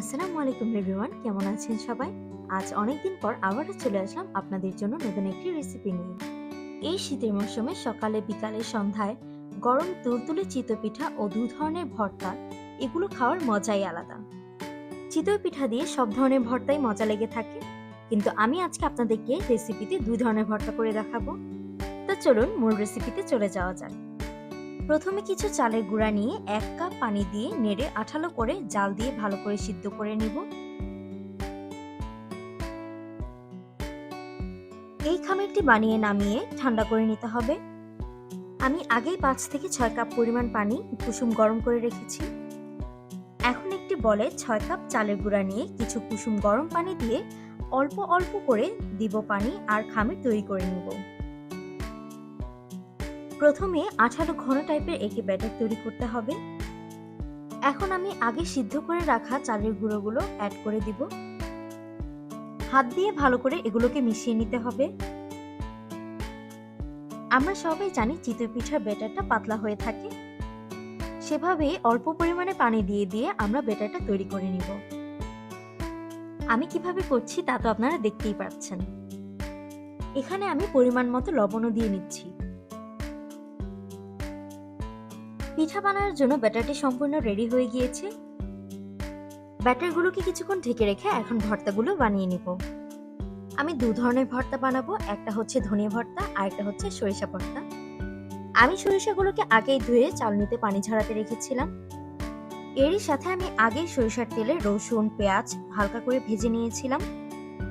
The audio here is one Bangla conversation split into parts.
আসসালামু আলাইকুম এভরিওয়ান, কেমন আছেন সবাই? আজ অনেকদিন পর আবারও চলে আসলাম আপনাদের জন্য নতুন একটি রেসিপি নিয়ে। এই শীতের মৌসুমে সকালে, বিকালে, সন্ধ্যায় গরম তুলতুলে চিতই পিঠা ও দু ধরনের ভর্তা, এগুলো খাওয়ার মজাই আলাদা। চিতই পিঠা দিয়ে সব ধরনের ভর্তাই মজা লেগে থাকে, কিন্তু আমি আজকে আপনাদেরকে রেসিপিতে দুই ধরনের ভর্তা করে দেখাবো। তো চলুন মূল রেসিপিতে চলে যাওয়া যাক। প্রথমে কিছু চালের গুঁড়া নিয়ে এক কাপ পানি দিয়ে নেড়ে আঠালো করে জাল দিয়ে ভালো করে সিদ্ধ করে নিব। এই খামিরটি বানিয়ে নামিয়ে ঠান্ডা করে নিতে হবে। আমি আগেই পাঁচ থেকে ছয় কাপ পরিমাণ পানি কুসুম গরম করে রেখেছি। এখন একটি বলে ছয় কাপ চালের গুঁড়া নিয়ে কিছু কুসুম গরম পানি দিয়ে অল্প অল্প করে দিব পানি আর খামির তৈরি করে নিব। প্রথমে আঠারো ঘন টাইপের একটি ব্যাটার তৈরি করতে হবে। এখন আমি আগে সিদ্ধ করে রাখা চালের গুঁড়োগুলো অ্যাড করে দিব। হাত দিয়ে ভালো করে এগুলোকে মিশিয়ে নিতে হবে। আমরা সবাই জানি চিতই পিঠার ব্যাটারটা পাতলা হয়ে থাকে। সেভাবে অল্প পরিমাণে পানি দিয়ে দিয়ে আমরা ব্যাটারটা তৈরি করে নিব। আমি কীভাবে করছি তা তো আপনারা দেখতেই পাচ্ছেন। এখানে আমি পরিমাণ মতো লবণও দিয়ে নিচ্ছি। পিঠা বানানোর জন্য ব্যাটারটি সম্পূর্ণ রেডি হয়ে গিয়েছে। ব্যাটারগুলোকে কিছুক্ষণ ঢেকে রেখে এখন ভর্তাগুলো বানিয়ে নিব। আমি দু ধরনের ভর্তা বানাবো, একটা হচ্ছে ধনিয়া ভর্তা আর একটা হচ্ছে সরিষা ভর্তা। আমি সরিষাগুলোকে আগেই ধুয়ে চালনিতে পানি ঝরাতে রেখেছিলাম। এরই সাথে আমি আগেই সরিষার তেলে রসুন, পেঁয়াজ হালকা করে ভেজে নিয়েছিলাম।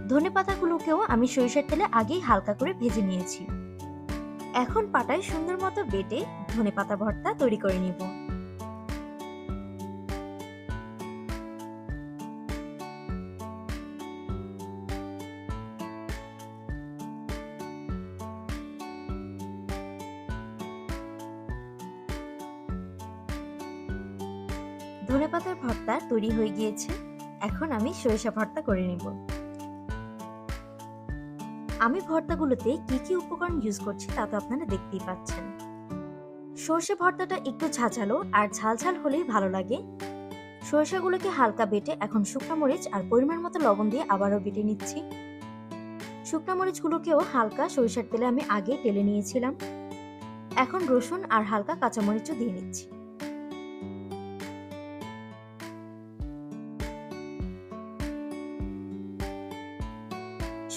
ধনে পাতাগুলোকেও আমি সরিষার তেলে আগেই হালকা করে ভেজে নিয়েছি। এখন পাটায় সুন্দর মতো বেটে ধনে পাতা ভর্তা তৈরি করে নিব। ধনে পাতার ভর্তা তৈরি হয়ে গিয়েছে। এখন আমি সরিষা ভর্তা করে নিব। আমি ভর্তাগুলোতে কি কি উপকরণ ইউজ করছি তা তো আপনারা দেখতেই পাচ্ছেন। সর্ষে ভর্তাটা একটু ঝাঁঝালো আর ঝাল ঝাল হলেই ভালো লাগে। সরষেগুলোকে হালকা বেটে এখন শুকনো মরিচ আর পরিমাণ মতো লবণ দিয়ে আবারও বেটে নিচ্ছি। শুকনো মরিচগুলোকেও হালকা সরিষার তেলে আমি আগে টেলে নিয়েছিলাম। এখন রসুন আর হালকা কাঁচামরিচও দিয়ে নিচ্ছি।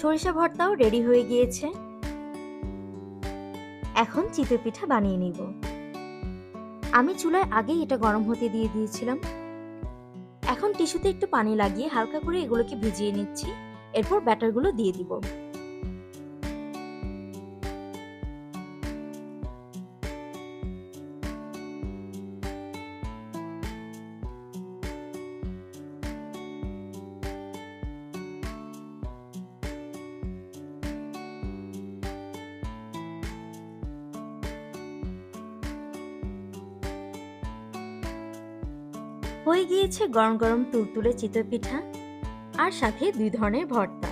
সরিষা ভর্তাও রেডি হয়ে গিয়েছে। এখন চিতই পিঠা বানিয়ে নিব। আমি চুলায় আগেই এটা গরম হতে দিয়ে দিয়েছিলাম। এখন টিস্যুতে একটু পানি লাগিয়ে হালকা করে এগুলোকে ভিজিয়ে নিচ্ছি। এরপর ব্যাটারগুলো দিয়ে দিব। হয়ে গিয়েছে গরম গরম তুলতুলে চিতই পিঠা আর সাথে দুই ধরনের ভর্তা।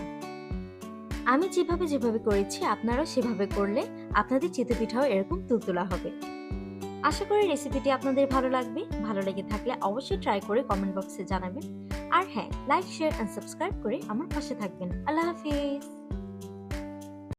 আমি যেভাবে যেভাবে করেছি আপনারাও সেভাবে করলে আপনাদের চিতই পিঠাও এরকম তুলতুলা হবে। আশা করি রেসিপিটি আপনাদের ভালো লাগবে। ভালো লেগে থাকলে অবশ্যই ট্রাই করে কমেন্ট বক্সে জানাবেন। আর হ্যাঁ লাইক শেয়ার অ্যান্ড সাবস্ক্রাইব করে আমার পাশে থাকবেন। আল্লাহ হাফিজ।